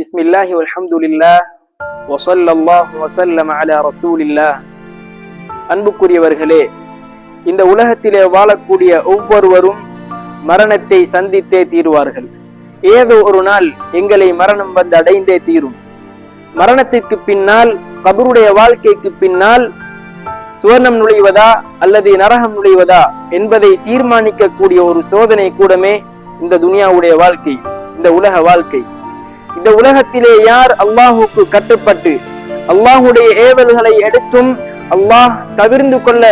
بسم الله والحمد لله وصلى الله وسلم على رسول الله அன்புக்குரியவர்களே இந்த உலகத்திலே வாழக்கூடிய ஒவ்வொருவரும் மரணத்தை சந்தித்தே தீருவார்கள் ஏதோ ஒரு நாள் எங்களை மரணம் வந்து அடைந்தே தீரும் மரணத்திற்கு பின்னால் கபருடைய வாழ்க்கைக்கு பின்னால் சுவர்ணம் நுழைவதா அல்லது நரகம் நுழைவதா என்பதை தீர்மானிக்கக்கூடிய ஒரு சோதனை கூடமே இந்த துனியாவுடைய வாழ்க்கை இந்த உலக வாழ்க்கை இந்த உலகத்திலே யார் அல்லாஹுக்கு கட்டுப்பட்டு அல்லாஹுடைய ஏவல்களை எடுத்தும் அல்லாஹ் தவிர்ந்து கொள்ள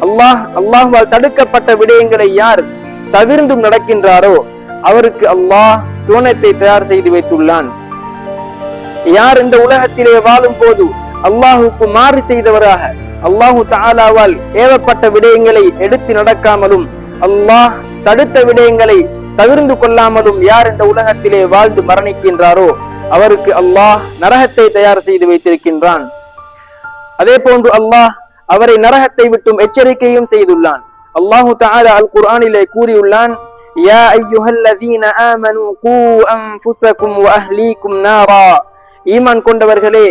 அல்லாஹ் அல்லாஹுவால் தடுக்கப்பட்ட விடயங்களை யார் தவிர்ந்தும் நடக்கின்றாரோ அவருக்கு அல்லாஹ் சுவனத்தை தயார் செய்து வைத்துள்ளான். யார் இந்த உலகத்திலே வாழும் போது அல்லாஹுக்கு மாறு செய்தவராக அல்லாஹு தாலாவால் ஏவப்பட்ட விடயங்களை எடுத்து நடக்காமலும் அல்லாஹ் தடுத்த விடயங்களை தவிர்ந்து கொள்ளாமலும் யார் இந்த உலகத்திலே வாழ்ந்து மரணிக்கின்றாரோ அவருக்கு அல்லாஹ் நரகத்தை தயார் செய்து வைத்திருக்கின்றான். அதே போன்று அல்லாஹ் அவரை நரகத்தை விட்டும் எச்சரிக்கையும் செய்துள்ளான். அல்லாஹு தஆலா அல் குர்ஆனிலே கூறியுள்ளான் யா ஐயுஹல்லதீன ஆமனு கூ அன்ஃபுஸகும் வ அஹ்லீக்கும் நாரா. ஈமான் கொண்டவர்களே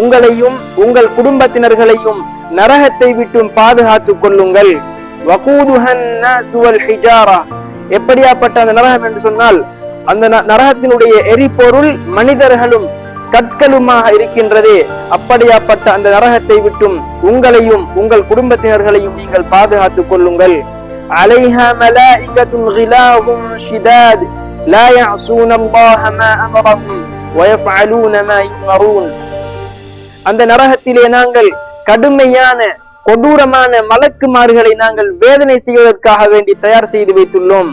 உங்களையும் உங்கள் குடும்பத்தினர்களையும் நரகத்தை விட்டும் பாதுகாத்துக் கொள்ளுங்கள். வகூதுஹன் நாஸ் வல் ஹிஜாரா. எப்படியாப்பட்ட அந்த நரகம் என்று சொன்னால் அந்த ந- நரகத்தினுடைய எரிபொருள் மனிதர்களும் கற்களுமாக இருக்கின்றதே அப்படியாப்பட்ட அந்த நரகத்தை விட்டும் உங்களையும் உங்கள் குடும்பத்தினர்களையும் நீங்கள் பாதுகாத்துக் கொள்ளுங்கள் அலைஹா மலாயிகத்துன் கிலாஹும் ஷிதாத் லா يعصون الله ما أمرهم ويفعلون ما يؤمرون அந்த நரகத்திலே நாங்கள் கடுமையான கொடூரமான மலக்குமார்களை நாங்கள் வேதனை செய்வதற்காக வேண்டி தயார் செய்து வைத்துள்ளோம்.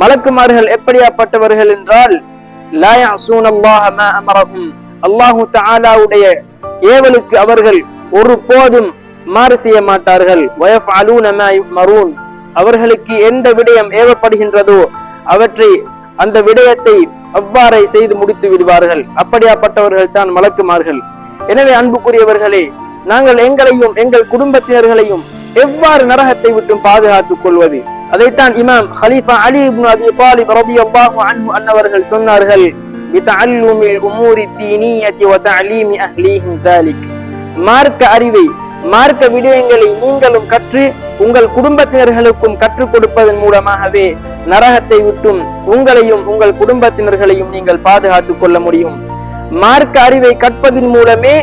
மலக்குமார்கள் எப்படியாப்பட்டவர்கள் என்றால் அல்லாஹு தாலாவுடைய ஏவலுக்கு அவர்கள் ஒரு போதும் மாறு செய்ய மாட்டார்கள். வயஃப் மரூன் அவர்களுக்கு எந்த விடயம் ஏவப்படுகின்றதோ அவற்றை அந்த விடயத்தை அவ்வாறே செய்து முடித்து விடுவார்கள். அப்படியாப்பட்டவர்கள் தான் மலக்குமார்கள். எனவே அன்புக்குரியவர்களே நாங்கள் எங்களையும் எங்கள் குடும்பத்தினர்களையும் எவ்வாறு நரகத்தை விட்டும் பாதுகாத்துக் கொள்வது அதைத்தான் இமாம் ஹலீஃபா அலி இப்னு அபி தாலிப் ரலியல்லாஹு அன்ஹு அன்னவர்கள் சொன்னார்கள் بتعلم الأمور الدينية وتعليم أهليهم ذلك மார்க்க அறிவை மார்க்க விடயங்களை நீங்களும் கற்று உங்கள் குடும்பத்தினர்களுக்கும் கற்றுக் கொடுப்பதன் மூலமாகவே நரகத்தை விட்டும் உங்களையும் உங்கள் குடும்பத்தினர்களையும் நீங்கள் பாதுகாத்துக் கொள்ள முடியும் மார்க்க அறிவை கற்பதன் மூலமே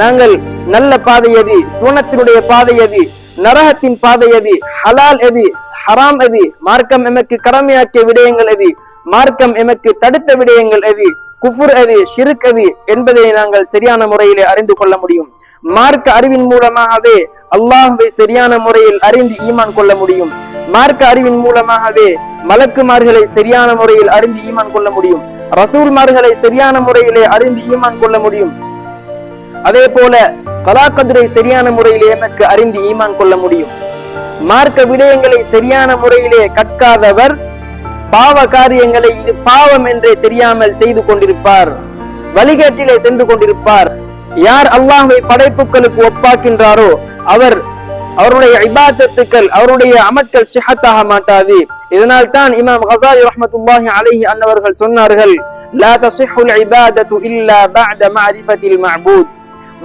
நாங்கள் நல்ல பாதை எது சுவனத்தினுடைய பாதை எது நரகத்தின் பாதை எது ஹலால் எது ஹராம் எது மார்க்கம் எமக்கு கடமையாக்கிய விடயங்கள் எது மார்க்கம் எமக்கு தடுத்த விடயங்கள் எது குஃபுர் எது ஷிருக் எது என்பதை நாங்கள் சரியான முறையிலே அறிந்து கொள்ள முடியும். மார்க்க அறிவின் மூலமாகவே அல்லாஹுவை சரியான முறையில் அறிந்து ஈமான் கொள்ள முடியும். மார்க்க அறிவின் மூலமாகவே மலக்குமார்களை சரியான முறையில் அறிந்து ஈமான் கொள்ள முடியும். ரசூல்மார்களை சரியான முறையிலே அறிந்து ஈமான் கொள்ள முடியும். அதே போல கலாக்கதிரை சரியான முறையிலே எனக்கு அறிந்து ஈமான் கொள்ள முடியும். மார்க்க விடயங்களை சரியான முறையிலே கற்காதவர் பாவ காரியங்களை இது பாவம் என்றே தெரியாமல் செய்து கொண்டிருப்பார். வழிகேட்டிலே சென்று கொண்டிருப்பார். யார் அல்லாஹை படைப்புகளுக்கு ஒப்பாக்கின்றாரோ அவர் அவருடைய இபாதத்துக்கள் அவருடைய அமட்கள் சிஹத்தாக மாட்டாது. இதனால் தான் இமாம் ஹசாரி ரஹமத்துல்லாஹி அலைஹி அன்னவர்கள் சொன்னார்கள் லா தஸிஹுல் இபாதத்து இல்லா பஅத மஅரிஃபத்தில் மஅபூத்.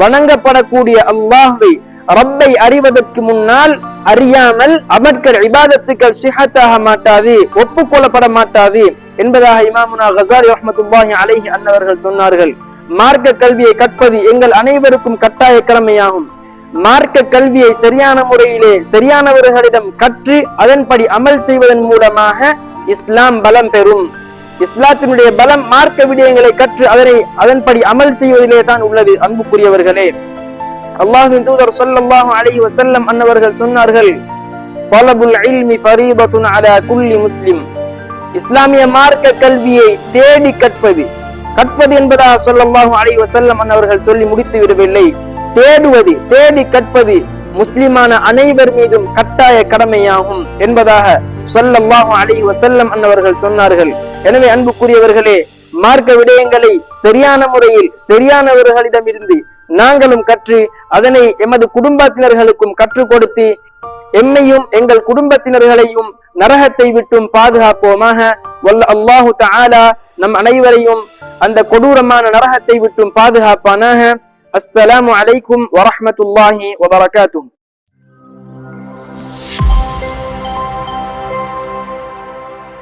வணங்கப்படக்கூடிய அல்லாஹ்வை ரப்பை அறிவதற்கு முன்னால் அறியாமல் அமட்கள் இபாதத்துக்கள் சிஹத்தாக மாட்டாது ஒப்புக்கொள்ளப்பட மாட்டாது என்பதாக இமாமுனா ஹசாரி ரஹமத்துல்லாஹி அலைஹி அன்னவர்கள் சொன்னார்கள். மார்க்க கல்வியை கற்பது எங்கள் அனைவருக்கும் கட்டாய கடமையாகும். மார்க்க கல்வியை சரியான முறையிலே சரியானவர்களிடம் கற்று அதன்படி அமல் செய்வதன் மூலமாக இஸ்லாம் பலம் பெறும். இஸ்லாத்தினுடைய பலம் மார்க்க விடயங்களை கற்று அதனை அதன்படி அமல் செய்வதிலே தான் உள்ளது அன்புக்குரியவர்களே. அல்லாஹின் தூதர் ஸல்லல்லாஹு அலைஹி வஸல்லம் அன்னவர்கள் சொன்னார்கள் தலபுல் இல்மி ஃபரீபத்துன் அலா குல்லி முஸ்லிம். இஸ்லாமிய மார்க்க கல்வியை தேடி கற்பது கற்பது என்பதாக ஸல்லல்லாஹு அலைஹி வஸல்லம் அன்னவர்கள் சொல்லி முடித்து விடவில்லை. தேடுவது தேடி கற்பது முஸ்லிமான அனைவர் மீதும் கட்டாய கடமையாகும் என்பதாக ஸல்லல்லாஹு அலி வசல்லம் அன்னவர்கள் சொன்னார்கள். எனவே அன்புக்குரியவர்களே மார்க்க விடயங்களை சரியான முறையில் சரியானவர்களிடமிருந்து நாங்களும் கற்று அதனை எமது குடும்பத்தினர்களுக்கும் கற்றுக் கொடுத்து எம்மையும் எங்கள் குடும்பத்தினர்களையும் நரகத்தை விட்டும் பாதுகாப்போமாக வல்ல அல்லாஹு தாலா நம் அனைவரையும் அந்த கொடூரமான நரகத்தை விட்டும் பாதுகாப்பானாக. அஸ்ஸலாமு அலைக்கும் வரஹ்மத்துல்லாஹி வபரகாத்தும்